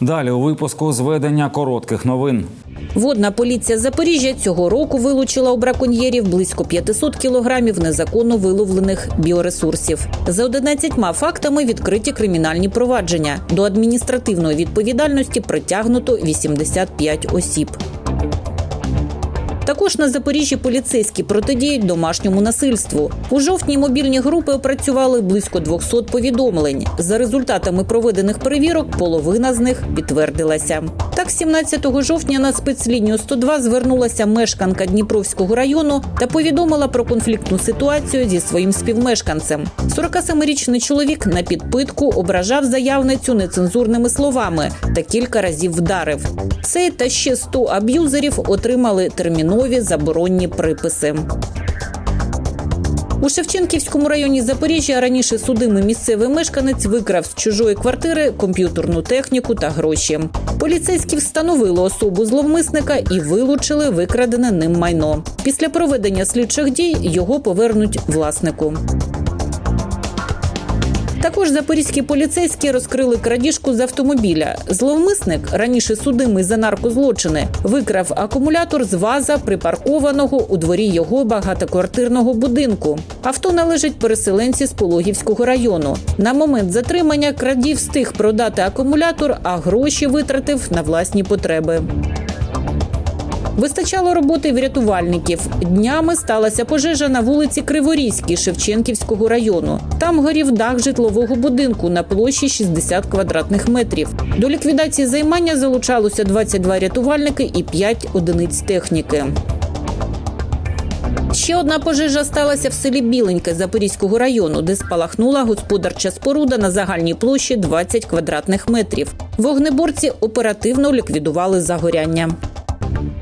Далі у випуску зведення коротких новин. Водна поліція Запоріжжя цього року вилучила у браконьєрів близько 500 кілограмів незаконно виловлених біоресурсів. За 11 фактами відкриті кримінальні провадження. До адміністративної відповідальності притягнуто 85 осіб. Також на Запоріжжі поліцейські протидіють домашньому насильству. У жовтні мобільні групи опрацювали близько 200 повідомлень. За результатами проведених перевірок, половина з них підтвердилася. Так, 17 жовтня на спецлінію 102 звернулася мешканка Дніпровського району та повідомила про конфліктну ситуацію зі своїм співмешканцем. 47-річний чоловік на підпитку ображав заявницю нецензурними словами та кілька разів вдарив. Цей та ще 100 аб'юзерів отримали термінові заборонні приписи. У Шевченківському районі Запоріжжя раніше судимий місцевий мешканець викрав з чужої квартири комп'ютерну техніку та гроші. Поліцейські встановили особу зловмисника і вилучили викрадене ним майно. Після проведення слідчих дій його повернуть власнику. Також запорізькі поліцейські розкрили крадіжку з автомобіля. Зловмисник, раніше судимий за наркозлочини, викрав акумулятор з ваза, припаркованого у дворі його багатоквартирного будинку. Авто належить переселенці з Пологівського району. На момент затримання крадів встиг продати акумулятор, а гроші витратив на власні потреби. Вистачало роботи врятувальників. Днями сталася пожежа на вулиці Криворізькій Шевченківського району. Там горів дах житлового будинку на площі 60 квадратних метрів. До ліквідації займання залучалося 22 рятувальники і 5 одиниць техніки. Ще одна пожежа сталася в селі Біленьке Запорізького району, де спалахнула господарча споруда на загальній площі 20 квадратних метрів. Вогнеборці оперативно ліквідували загоряння.